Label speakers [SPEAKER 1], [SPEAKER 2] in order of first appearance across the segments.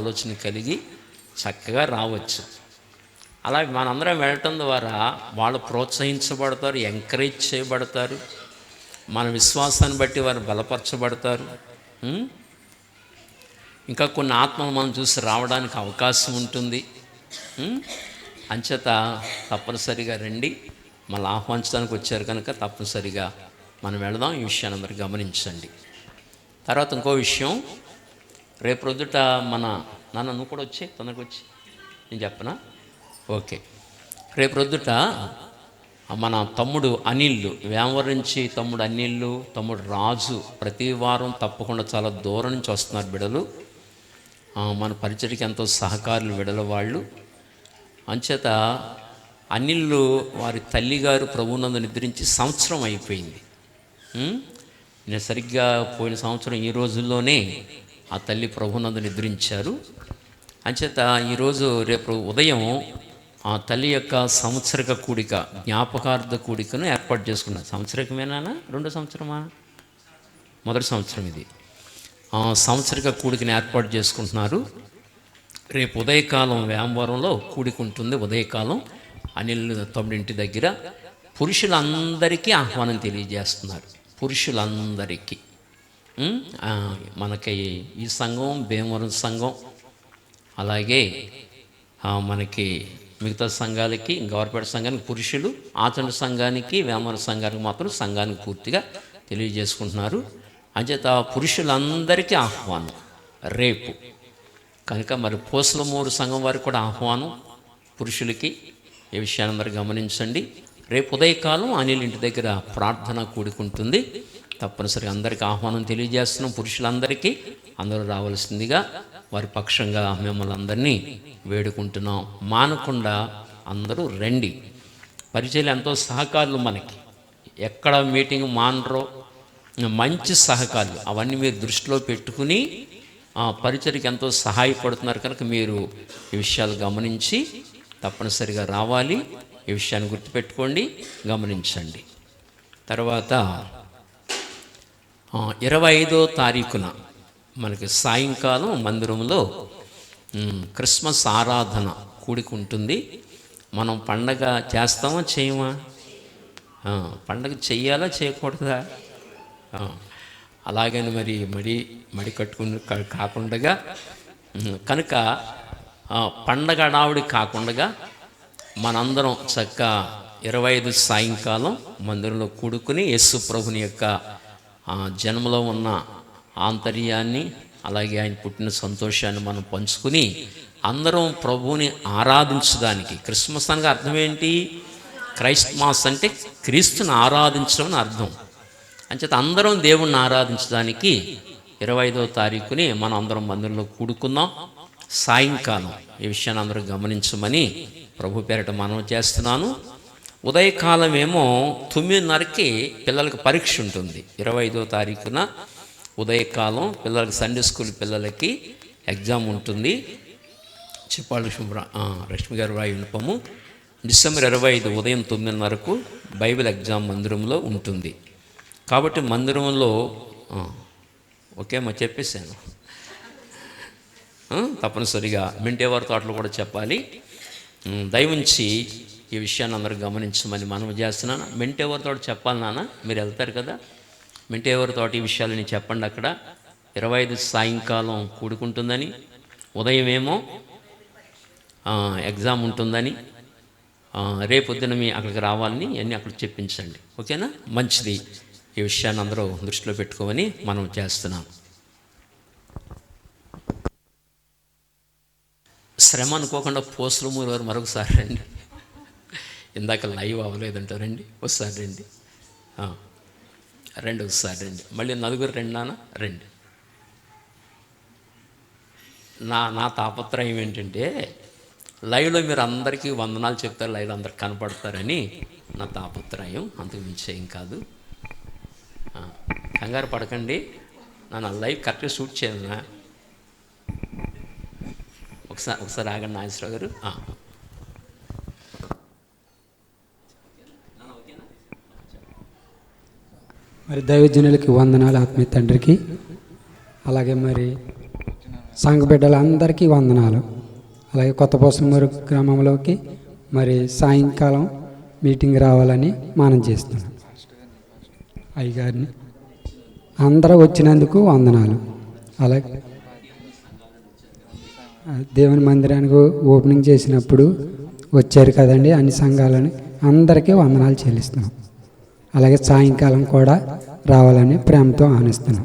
[SPEAKER 1] ఆలోచన కలిగి చక్కగా రావచ్చు. అలా మనందరం వెళ్ళటం ద్వారా వాళ్ళు ప్రోత్సహించబడతారు ఎంకరేజ్ చేయబడతారు మన విశ్వాసాన్ని బట్టి వారు బలపరచబడతారు. ఇంకా కొన్ని ఆత్మలు మనం చూసి రావడానికి అవకాశం ఉంటుంది. అంచేత తప్పనిసరిగా రండి. మళ్ళీ ఆహ్వానించడానికి వచ్చారు కనుక తప్పనిసరిగా మనం వెళదాం. ఈ విషయాన్ని అందరు గమనించండి. తర్వాత ఇంకో విషయం రేపు రొద్దుట మన నాన్న నువ్వు కూడా వచ్చే తొందరగా వచ్చి. నేను చెప్పనా? ఓకే. రేపు రొద్దుట మన తమ్ముడు అనిల్లు వేమవరం నుంచి తమ్ముడు అనిల్లు తమ్ముడు రాజు ప్రతి వారం తప్పకుండా చాలా దూరం నుంచి వస్తున్నారు బిడలు మన పరిచయకి ఎంతో సహకారులు విడల వాళ్ళు. అంచేత అనిల్లు వారి తల్లిగారు ప్రభునందు నిద్రించి సంవత్సరం అయిపోయింది. నేను సరిగ్గా పోయిన సంవత్సరం ఈ రోజుల్లోనే ఆ తల్లి ప్రభునందు నిద్రించారు. అంచేత ఈరోజు రేపు ఉదయం ఆ తల్లి యొక్క సంవత్సరక కూడిక జ్ఞాపకార్థ కూడికను ఏర్పాటు చేసుకున్నారు. సంవత్సరకమేనా రెండో సంవత్సరమా? మొదటి సంవత్సరం ఇది. ఆ సంవత్సరిక కూడికని ఏర్పాటు చేసుకుంటున్నారు. రేపు ఉదయకాలం వ్యామవరంలో కూడికుంటుంది. ఉదయకాలం అనిల్ తమ్ముడింటి దగ్గర పురుషులందరికీ ఆహ్వానం తెలియజేస్తున్నారు. పురుషులందరికీ. మనకి ఈ సంఘం భీమవరం సంఘం అలాగే మనకి మిగతా సంఘాలకి గవర్నమెంట్ సంఘానికి పురుషులు ఆచరణ సంఘానికి వేమవర సంఘానికి మాత్రం సంఘానికి పూర్తిగా తెలియజేసుకుంటున్నారు. అంచేత పురుషులందరికీ ఆహ్వానం రేపు. కనుక మరి పూసలమూరు సంఘం వారికి కూడా ఆహ్వానం పురుషులకి. ఈ విషయాన్ని మరి గమనించండి. రేపు ఉదయకాలం అనిల్ ఇంటి దగ్గర ప్రార్థన కూడుకుంటుంది. తప్పనిసరిగా అందరికీ ఆహ్వానం తెలియజేస్తున్నాం. పురుషులందరికీ అందరూ రావాల్సిందిగా వారి పక్షంగా మిమ్మల్ని అందరినీ వేడుకుంటున్నాం. మానకుండా అందరూ రండి. పరిచయలు ఎంతో సహకారులు మనకి. ఎక్కడ మీటింగ్ మానరో మంచి సహకారులు. అవన్నీ మీరు దృష్టిలో పెట్టుకుని ఆ పరిచయకి ఎంతో సహాయపడుతున్నారు కనుక మీరు ఈ విషయాలు గమనించి తప్పనిసరిగా రావాలి. ఈ విషయాన్ని గుర్తుపెట్టుకోండి గమనించండి. తర్వాత ఇరవై ఐదో తారీఖున మనకి సాయంకాలం మందిరంలో క్రిస్మస్ ఆరాధన కూడుకుంటుంది. మనం పండగ చేస్తామా చేయమా? పండగ చెయ్యాలా చేయకూడదా? అలాగని మరి మడి మడి కట్టుకుని కా- కాకుండా కనుక పండగ అడావుడి కాకుండా మనందరం చక్క ఇరవై ఐదు సాయంకాలం మందిరంలో కూడుకుని యేసు ప్రభుని యొక్క జన్మలో ఉన్న ఆంతర్యాన్ని అలాగే ఆయన పుట్టిన సంతోషాన్ని మనం పంచుకుని అందరం ప్రభువుని ఆరాధించడానికి క్రిస్మస్ అనగా అర్థం ఏంటి? క్రైస్మాస్ అంటే క్రీస్తుని ఆరాధించడం అని అర్థం. అంచేత అందరం దేవుణ్ణి ఆరాధించడానికి ఇరవై ఐదవ తారీఖుని మనం అందరం మందిరంలో కూడుకుందాం. సాయంకాలం ఈ విషయాన్ని అందరూ గమనించమని ప్రభు పేరట మనం చేస్తున్నాను. ఉదయకాలం ఏమో తొమ్మిదిన్నరకి పిల్లలకు పరీక్ష ఉంటుంది. ఇరవై ఐదో తారీఖున ఉదయకాలం పిల్లలకి సండే స్కూల్ పిల్లలకి ఎగ్జామ్ ఉంటుంది. చెప్పాలి లక్ష్మి లక్ష్మి రష్మి గారు రాయి వినపము డిసెంబర్ ఇరవై ఐదు ఉదయం తొమ్మిదిన్నరకు బైబిల్ ఎగ్జామ్ మందిరంలో ఉంటుంది. కాబట్టి మందిరంలో ఓకే మా చెప్పేశాను. తప్పనిసరిగా మింటేవారి తోటలు కూడా చెప్పాలి. దయవుంచి ఈ విషయాన్ని అందరూ గమనించమని మనం చేస్తున్నాను. మింటేవారి తోట చెప్పాలి నాన్న? మీరు వెళ్తారు కదా? మింటేవారి ఎవరితోటి ఈ విషయాలని చెప్పండి అక్కడ. ఇరవై ఐదు సాయంకాలం కూడుకుంటుందని ఉదయం ఏమో ఎగ్జామ్ ఉంటుందని రేపొద్దున మీ అక్కడికి రావాలని అన్నీ అక్కడ చెప్పించండి. ఓకేనా? మంచిది. ఈ విషయాన్ని అందరూ దృష్టిలో పెట్టుకోమని మనం చేస్తున్నాం. శ్రమ అనుకోకుండా పోస్టులు మూడు వారు మరొకసారి రండి. ఇందాక లైవ్ అవ్వలేదంట రండి ఒకసారి రండి. రండి ఒకసారి రండి. మళ్ళీ నలుగురు రెండు నాన్న రండి. నా నా తాపత్రయం ఏంటంటే లైవ్లో మీరు అందరికీ వందనాలు చెప్తారు లైవ్లో అందరికి కనపడతారని నా తాపత్రయం అంతకు మించి ఏం కాదు. కంగారు పడకండి. నా లైవ్ కరెక్ట్గా షూట్ చేయాలన్నా ఒకసారి ఒకసారి ఆగండి నాగేశ్వరరావు గారు.
[SPEAKER 2] మరి దైవజనులకి వందనాలు ఆత్మీయ తండ్రికి. అలాగే మరి సంఘ బిడ్డలందరికీ వందనాలు. అలాగే కొత్త పోసమూరు గ్రామంలోకి మరి సాయంకాలం మీటింగ్ రావాలని మనం చేస్తున్నాం. అయ్యగారిని అందరూ వచ్చినందుకు వందనాలు. అలాగే దేవుని మందిరానికి ఓపెనింగ్ చేసినప్పుడు వచ్చారు కదండి అన్ని సంఘాలని అందరికీ వందనాలు చెల్లిస్తున్నాం. అలాగే సాయంకాలం కూడా రావాలని ప్రేమతో ఆనిస్తున్నాం.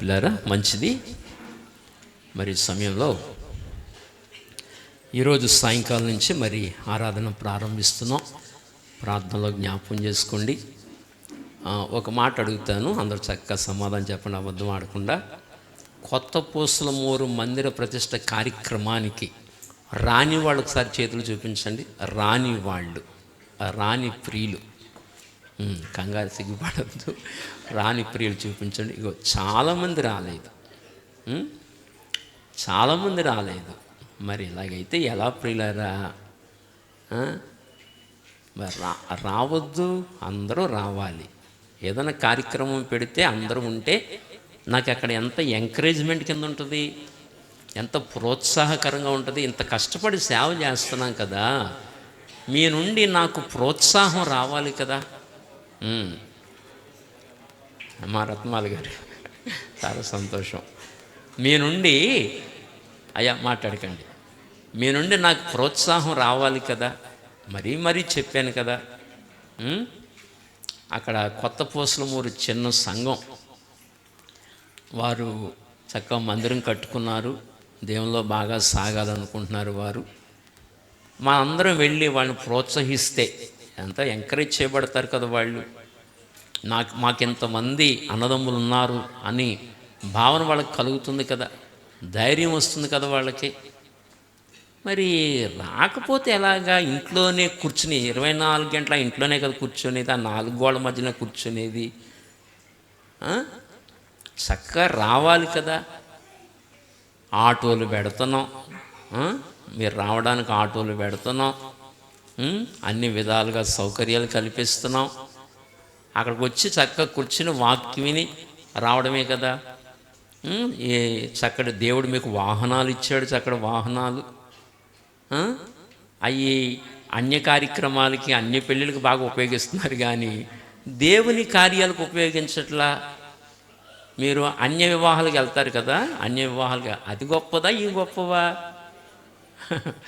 [SPEAKER 1] పిల్లరా మంచిది? మరి సమయంలో ఈరోజు సాయంకాలం నుంచి మరి ఆరాధన ప్రారంభిస్తున్నాం. ప్రార్థనలో జ్ఞాపకం చేసుకోండి. ఒక మాట అడుగుతాను అందరూ చక్కగా సమాధానం చెప్పండి అబద్ధం ఆడకుండా. కొత్త పూసల మూరు మందిర ప్రతిష్ట కార్యక్రమానికి రాని వాళ్ళు ఒకసారి చేతులు చూపించండి. రాని వాళ్ళు. రాని ప్రియులు. కంగారు సిగ్గుపడద్దు. రాని ప్రియులు చూపించండి. ఇగో చాలామంది రాలేదు. చాలామంది రాలేదు. మరి ఇలాగైతే ఎలా ప్రియులరా? మరి రా రావద్దు. అందరూ రావాలి. ఏదైనా కార్యక్రమం పెడితే అందరూ ఉంటే నాకు అక్కడ ఎంత ఎంకరేజ్మెంట్ కింద ఉంటుంది? ఎంత ప్రోత్సాహకరంగా ఉంటుంది ఇంత కష్టపడి సేవ చేస్తున్నాం కదా. మీ నుండి నాకు ప్రోత్సాహం రావాలి కదా. మా రత్నాలు గారు చాలా సంతోషం. మీ నుండి అయ్యా మాట్లాడకండి. మీ నుండి నాకు ప్రోత్సాహం రావాలి కదా. మరీ మరీ చెప్పాను కదా. అక్కడ కొత్త పూసలమూరు చిన్న సంఘం. వారు చక్కగా మందిరం కట్టుకున్నారు. దేవుల్లో బాగా సాగాలనుకుంటున్నారు వారు. మా అందరం వెళ్ళి వాళ్ళని ప్రోత్సహిస్తే ఎంత ఎంకరేజ్ చేయబడతారు కదా వాళ్ళు. నాకు మాకింతమంది అన్నదమ్ములు ఉన్నారు అని భావన వాళ్ళకి కలుగుతుంది కదా. ధైర్యం వస్తుంది కదా వాళ్ళకి. మరి రాకపోతే ఎలాగా ఇంట్లోనే కూర్చుని ఇరవై నాలుగు గంటల ఇంట్లోనే కదా కూర్చునేది ఆ నాలుగు గోడల మధ్యన కూర్చునేది. చక్కగా రావాలి కదా. ఆటోలు పెడుతున్నాం. మీరు రావడానికి ఆటోలు పెడుతున్నాం. అన్ని విధాలుగా సౌకర్యాలు కల్పిస్తున్నాం. అక్కడికి వచ్చి చక్కగా కూర్చుని వాక్యం విని రావడమే కదా. ఈ ఏ చక్కటి దేవుడు మీకు వాహనాలు ఇచ్చాడు చక్కటి వాహనాలు. అవి అన్య కార్యక్రమాలకి అన్య పెళ్ళిళ్ళకి బాగా ఉపయోగిస్తున్నారు కానీ దేవుని కార్యాలకు ఉపయోగించట్లా? మీరు అన్య వివాహాలకు వెళ్తారు కదా అన్య వివాహాలుగా అది గొప్పదా ఈ గొప్పవా?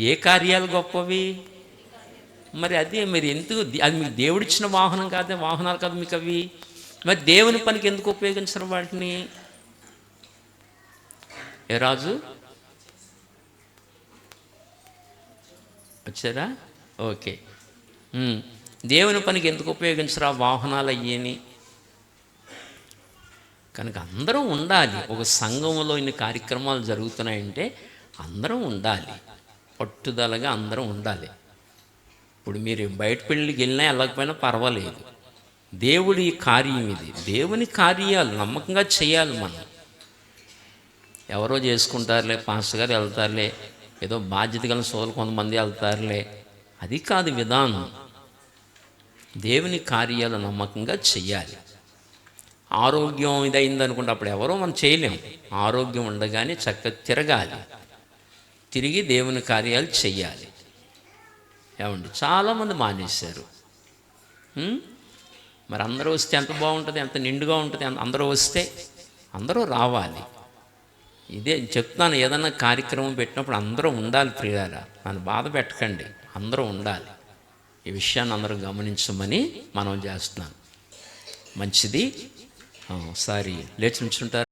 [SPEAKER 1] ఏ కార్యాలు గొప్పవి? మరి అదే మీరు ఎందుకు అది మీకు దేవుడిచ్చిన వాహనం కాదే వాహనాలు కాదు మీకు అవి? మరి దేవుని పనికి ఎందుకు ఉపయోగించరు వాటిని? ఏ రాజు? వచ్చారా? ఓకే. దేవుని పనికి ఎందుకు ఉపయోగించరా వాహనాలు అయ్యేని? కనుక అందరం ఉండాలి. ఒక సంఘంలో ఇన్ని కార్యక్రమాలు జరుగుతున్నాయంటే అందరం ఉండాలి. పట్టుదలగా అందరం ఉండాలి. ఇప్పుడు మీరు బయట పెళ్ళికి వెళ్ళినా వెళ్ళకపోయినా పర్వాలేదు. దేవుడి కార్యం ఇది. దేవుని కార్యాలు నమ్మకంగా చేయాలి మనం. ఎవరో చేసుకుంటారులే పాస్టర్ గారు వెళ్తారులే ఏదో బాధ్యత గల సోలు కొంతమంది వెళ్తారులే. అది కాదు విధానం. దేవుని కార్యాలు నమ్మకంగా చెయ్యాలి ఆరోగ్యం ఇదైంది అనుకుంటే అప్పుడు ఎవరో మనం చేయలేం ఆరోగ్యం ఉండగానే చక్కగా తిరగాలి. తిరిగి దేవుని కార్యాలు చెయ్యాలి. ఏమండి? చాలామంది మానేశారు. మరి అందరూ వస్తే ఎంత బాగుంటుంది ఎంత నిండుగా ఉంటుంది అందరూ వస్తే అందరూ రావాలి. ఇదే చెప్తాను ఏదన్నా కార్యక్రమం పెట్టినప్పుడు అందరూ ఉండాలి ప్రియారా. నన్ను బాధ పెట్టకండి అందరూ ఉండాలి. ఈ విషయాన్ని అందరూ గమనించమని మనం చేస్తున్నాను. మంచిది ఒకసారి లేచి నుంచుంటారు